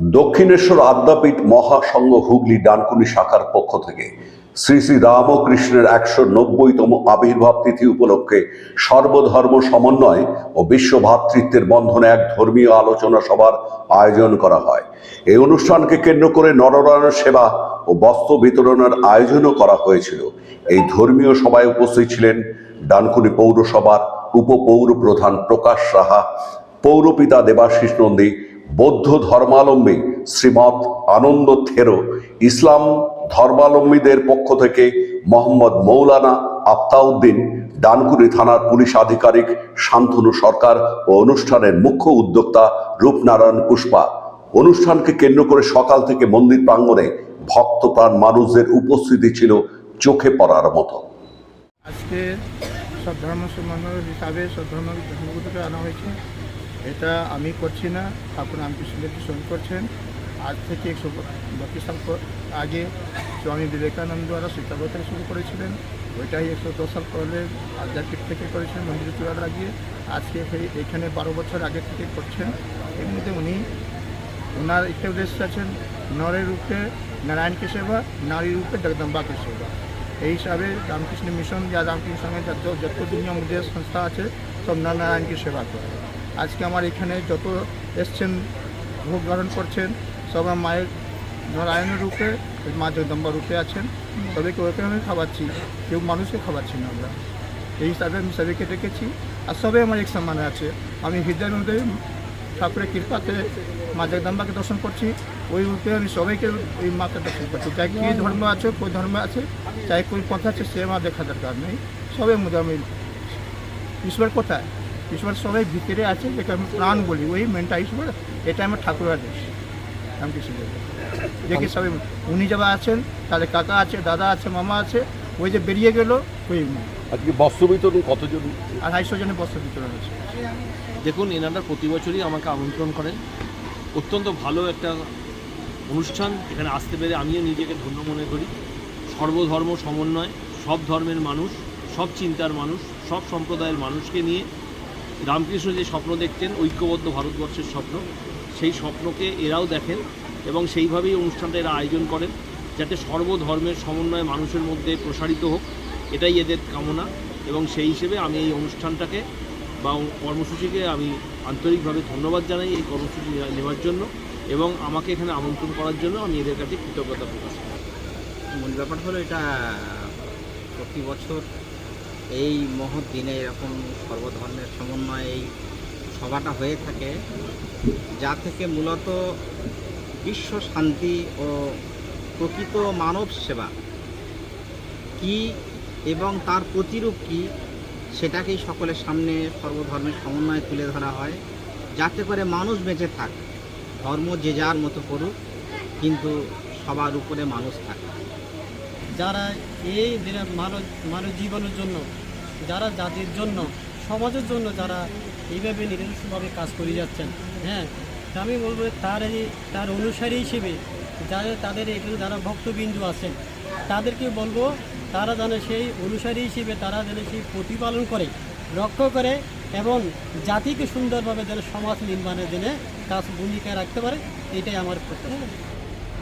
দক্ষিণেশ্বর আদ্যাপীঠ মহাসংঘ হুগলি ডানকুনি শাখার পক্ষ থেকে শ্রী শ্রী রামকৃষ্ণের একশো নব্বইতম আবির্ভাব তিথি উপলক্ষে সর্বধর্ম সমন্বয় ও বিশ্ব ভ্রাতৃত্বের বন্ধনে এক ধর্মীয় আলোচনা সভার আয়োজন করা হয়। এই অনুষ্ঠানকে কেন্দ্র করে নরনারায়ণ সেবা ও বস্ত্র বিতরণের আয়োজনও করা হয়েছিল। এই ধর্মীয় সভায় উপস্থিত ছিলেন ডানকুনি পৌরসভার উপপৌর প্রধান প্রকাশ সাহা, পৌরপিতা দেবাশিস নন্দী বৌদ্ধ ধর্মালম্বী শ্রীমৎ আনন্দ থেরো ইসলাম ধর্মাবলম্বীদের পক্ষ থেকে মোহাম্মদ মৌলানা আফতাউদ্দিন ডানকুনি থানার পুলিশ আধিকারিক শান্তনু সরকার ও অনুষ্ঠানের মুখ্য উদ্যোক্তা রূপনারায়ণ পুষ্পা। অনুষ্ঠানকে কেন্দ্র করে সকাল থেকে মন্দির প্রাঙ্গণে ভক্তপ্রাণ মানুষদের উপস্থিতি ছিল চোখে পড়ার মতো। আজকে সব ধর্ম সমন্বয় হিসাবে সব ধর্ম ধর্মগুলোকে আনা হয়েছে। এটা আমি করছি না, ঠাকুর রামকৃষ্ণদেব সই করছেন, আজ থেকে একশো বত্রিশ সাল আগে স্বামী বিবেকানন্দ দ্বারা থেকে শুরু করেছিলেন, ওইটাই একশো দশ সাল পরে আধ্যাত্মিক থেকে করেছেন মন্দিরে চূড়া লাগিয়ে, আজকে এখানে- বারো বছর আগে থেকে করছেন। এমনিতে উনি ওনার একটা উদ্দেশ্য আছেন, নরের রূপে নারায়ণকে সেবা নারী রূপে জগদম্বাকে সেবা। এই হিসাবে রামকৃষ্ণ মিশন, যা রামকৃষ্ণ সঙ্গে যত যত দুনিয়া সংস্থা আছে, সব নারায়ণকে সেবা করে। আজকে আমার এখানে যত এসছেন, ভোগ গ্রহণ করছেন, সব আমার মায়ের নারায়ণের রূপে, মা জগদম্বা রূপে আছেন। সবাইকে ওকে আমি খাওয়াচ্ছি, কেউ মানুষকে খাওয়াচ্ছি না আমরা। এই হিসাবে আমি সবাইকে ডেকেছি, আর সবাই আমার এক সম্মানে আছে। আমি হৃদয়ের মধ্যে ঠাকুরের কৃপাতে মা জগদম্বাকে দর্শন করছি। ওই রূপে আমি সবাইকে ওই মাকে দর্শন করছি। চাই কী ধর্ম আছে কোই ধর্ম আছে চাই কোই পথ আছে, সে আমার দেখা দরকার নেই। সবাই মধ্যে আমি ঈশ্বর কোথায়? ঈশ্বর সবাই ভিতরে আছে যেটা আমি প্রাণ বলি ওই মেনটা ঈশ্বর এটা আমার ঠাকুরের দেশ রামকৃষ্ণ দেব। দেখে সবাই উনি যারা আছেন তাদের কাকা আছে দাদা আছে মামা আছে ওই যে বেরিয়ে গেল ওই আজকে বস্ত্র বিতরণ কতজন? আড়াইশো জনের বস্ত্র বিতরণ আছে দেখুন এনারা প্রতি বছরই আমাকে আমন্ত্রণ করেন। অত্যন্ত ভালো একটা অনুষ্ঠান এখানে আসতে পেরে আমিও নিজেকে ধন্য মনে করি। সর্বধর্ম সমন্বয় সব ধর্মের মানুষ সব চিন্তার মানুষ সব সম্প্রদায়ের মানুষকে নিয়ে রামকৃষ্ণ যে স্বপ্ন দেখতেন ঐক্যবদ্ধ ভারতবর্ষের স্বপ্ন, সেই স্বপ্নকে এরাও দেখেন এবং সেইভাবেই অনুষ্ঠানটা এরা আয়োজন করেন, যাতে সর্বধর্মের সমন্বয় মানুষের মধ্যে প্রসারিত হোক, এটাই এদের কামনা এবং সেই হিসেবে আমি এই অনুষ্ঠানটাকে বা কর্মসূচিকে আমি আন্তরিকভাবে ধন্যবাদ জানাই এই কর্মসূচি নেওয়ার জন্য এবং আমাকে এখানে আমন্ত্রণ করার জন্য আমি এদের কাছে কৃতজ্ঞতা প্রকাশ করি। মূল ব্যাপার হলো এটা প্রতি বছর এই মহৎ দিনে এরকম সর্বধর্মের সমন্বয়ে এই সভাটা হয়ে থাকে, যা থেকে মূলত বিশ্ব শান্তি ও প্রকৃত মানব সেবা। কি এবং তার প্রতিরূপ কি, সেটাকেই সকলের সামনে সর্বধর্মের সমন্বয়ে তুলে ধরা হয়। যাতে করে মানুষ বেঁচে থাক, ধর্ম যে যার মতো করুক, কিন্তু সবার উপরে মানুষ থাকে। যারা এই মানব মানব জীবনের জন্য, যারা জাতির জন্য, সমাজের জন্য যারা এইভাবে নিজস্বভাবে কাজ করে যাচ্ছেন হ্যাঁ? আমি বলব তার তার অনুসারী হিসেবে যারা, তাদের এখানে যারা ভক্তবিন্দু আছেন, তাদেরকে বলব তারা যেন সেই অনুসারী হিসেবে, তারা যেন সেই প্রতিপালন করে, রক্ষা করে এবং জাতিকে সুন্দরভাবে যেন সমাজ নির্মাণের জন্য কাজ ভূমিকা রাখতে পারে, এটাই আমার প্রত্যাশা।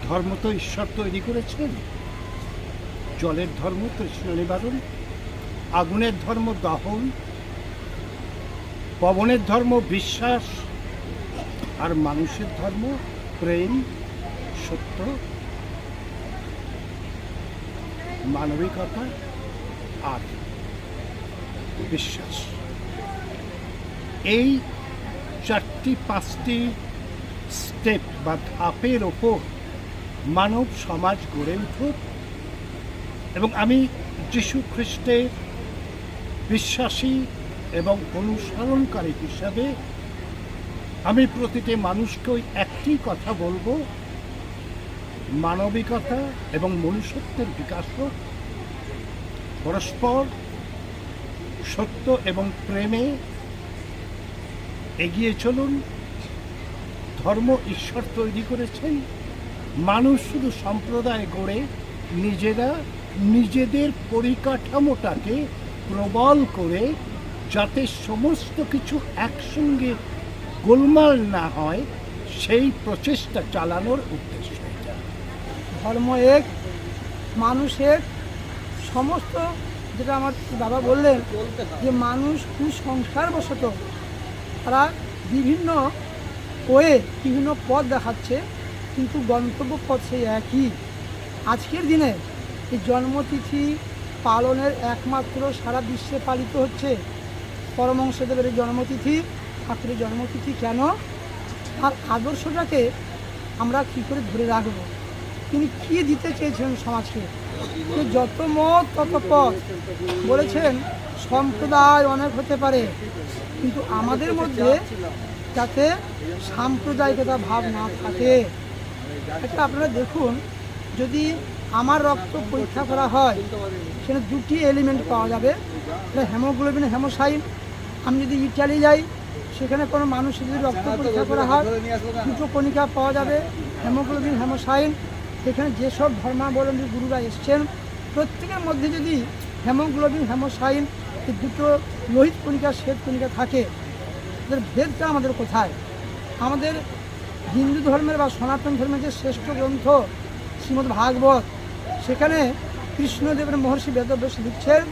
ধর্ম তো ঈশ্বর তৈরি করেছেন। জলের ধর্ম, কৃষ্ণ নিবারণ, আগুনের ধর্ম, দহন, পবনের ধর্ম, বিশ্বাস আর মানুষের ধর্ম, প্রেম, সত্য, মানবিকতা আর বিশ্বাস। এই চারটি, পাঁচটি স্টেপ বা ধাপের ওপর মানব সমাজ গড়ে উঠুক। এবং আমি যীশু খ্রিস্টের বিশ্বাসী এবং অনুসরণকারী হিসাবে আমি প্রতিটি মানুষকে ওই একটি কথা বলব, মানবিকতা এবং মনুষ্যত্বের বিকাশ হোক। পরস্পর সত্য এবং প্রেমে এগিয়ে চলুন। ধর্ম ঈশ্বর তৈরি করেছেন। মানুষ শুধু সম্প্রদায় গড়ে নিজেরা নিজেদের পরিকাঠামোটাকে প্রবল করে যাতে সমস্ত কিছু একসঙ্গে গোলমাল না হয়, সেই প্রচেষ্টা চালানোর উদ্দেশ্য ধর্ম এক মানুষের সমস্ত যেটা আমার বাবা বললেন যে মানুষ কুসংস্কার বশত তারা বিভিন্ন ওয়ে, বিভিন্ন পথ দেখাচ্ছে, কিন্তু গন্তব্য পথ সেই একই। আজকের দিনে জন্মতিথি পালনের একমাত্র সারা বিশ্বে পালিত হচ্ছে। পরমংসদেবের জন্মতিথি, ঠাকুরের জন্মতিথি কেন? তার আদর্শটাকে আমরা কী করে ধরে রাখব? তিনি কি দিতে চেয়েছেন সমাজকে? যত মত, তত পথ। বলেছেন, সম্প্রদায় অনেক হতে পারে, কিন্তু আমাদের মধ্যে যাতে সাম্প্রদায়িকতা ভাব না থাকে। একটা আপনারা দেখুন, যদি আমার রক্ত পরীক্ষা করা হয়, সেখানে দুটি এলিমেন্ট পাওয়া যাবে। হেমোগ্লোবিন হেমোসাইন আমি যদি ইটালি যাই, সেখানে কোনো মানুষের যদি রক্ত পরীক্ষা করা হয়, দুটো কণিকা পাওয়া যাবে হেমোগ্লোবিন হেমোসাইন সেখানে যেসব ধর্মাবলম্বী গুরুরা এসছেন, প্রত্যেকের মধ্যে যদি হেমোগ্লোবিন হেমোসাইন এই দুটো লোহিত কণিকা, শ্বেত কণিকা থাকে এদের ভেদটা আমাদের কোথায়? আমাদের হিন্দু ধর্মের বা সনাতন ধর্মের যে শ্রেষ্ঠ গ্রন্থ, শ্রীমদ্ ভাগবত সেখানে কৃষ্ণদেবের মহর্ষি বেদব্যাস লিখছেন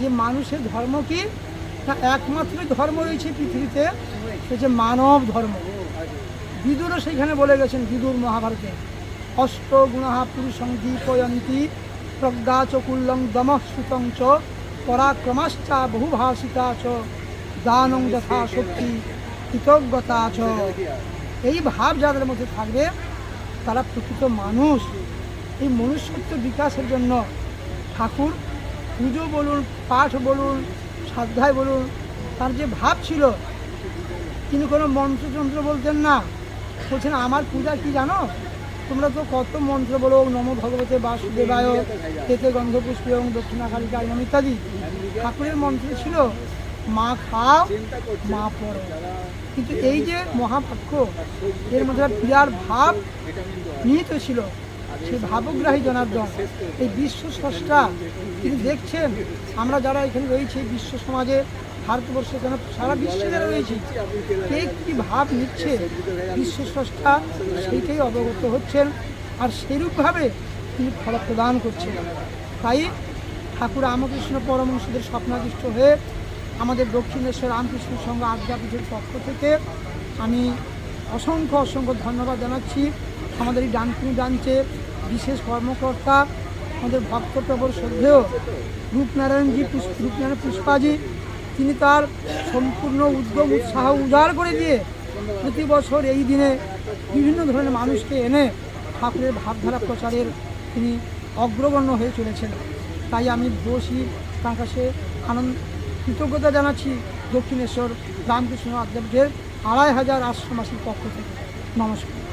যে মানুষের ধর্ম কি? না, একমাত্র ধর্ম রয়েছে পৃথিবীতে যে মানব ধর্ম। বিদুরও সেখানে বলে গেছেন, বিদুর মহাভারতে। অষ্ট গুণহা পুরুষং দীপয়ন্তী প্রজ্ঞা চকুল্লং কুল্লং দম সুতং চ পরাক্রমাশ্চা বহুভাষিতা চ দানং যথা শক্তি কৃতজ্ঞতা চ। এই ভাব যাদের মধ্যে থাকবে, তারা প্রকৃত মানুষ। এই মনুষ্যত্ব বিকাশের জন্য ঠাকুর পুজো বলুন, পাঠ বলুন, শ্রদ্ধায় বলুন, তার যে ভাব ছিল, তিনি কোনো মন্ত্রতন্ত্র বলতেন না। বলছেন, আমার পূজা কি জানো? তোমরা তো কত মন্ত্র বলো, নম ভগবতে বাসুদেবায়, তেতে গন্ধপুষ্প এবং দক্ষিণাকালিকা এবং ইত্যাদি। ঠাকুরের মন্ত্র ছিল, মা খাও, মা পড়ো। কিন্তু এই যে মহাবাক্য এর মধ্যে ক্রিয়ার ভাব নিহিত ছিল। সেই ভাবগ্রাহী জনার্দন, এই বিশ্ব স্রষ্টা, তিনি দেখছেন, আমরা যারা এখানে রয়েছি বিশ্ব সমাজে, ভারতবর্ষে কেন সারা বিশ্বে যারা রয়েছি, কে কী ভাব নিচ্ছে? বিশ্ব স্রষ্টা সেইটাই অবগত হচ্ছেন আর সেইরূপভাবে তিনি ফল প্রদান করছেন। তাই ঠাকুর রামকৃষ্ণ পরমহংসদের স্বপ্নাদিষ্ট হয়ে আমাদের দক্ষিণেশ্বর রামকৃষ্ণ সংঘ আদ্যাপীঠের পক্ষ থেকে আমি অসংখ্য অসংখ্য ধন্যবাদ জানাচ্ছি। আমাদের এই ডানকুনি ব্রাঞ্চের বিশেষ কর্মকর্তা, আমাদের ভক্তপ্রবর শ্রদ্ধেয় রূপনারায়ণজি রূপনারায়ণ পুষ্পাজি, তিনি তার সম্পূর্ণ উদ্যম, উৎসাহ উজাড় করে দিয়ে প্রতি বছর এই দিনে বিভিন্ন ধরনের মানুষকে এনে ঠাকুরের ভাবধারা প্রচারের তিনি অগ্রগণ্য হয়ে চলেছেন। তাই আমি বসি তার কাছে আনন্দ, কৃতজ্ঞতা জানাচ্ছি দক্ষিণেশ্বর রামকৃষ্ণ আদ্যাপীঠের আড়াই হাজার আশ্রমাসীর পক্ষ থেকে। নমস্কার।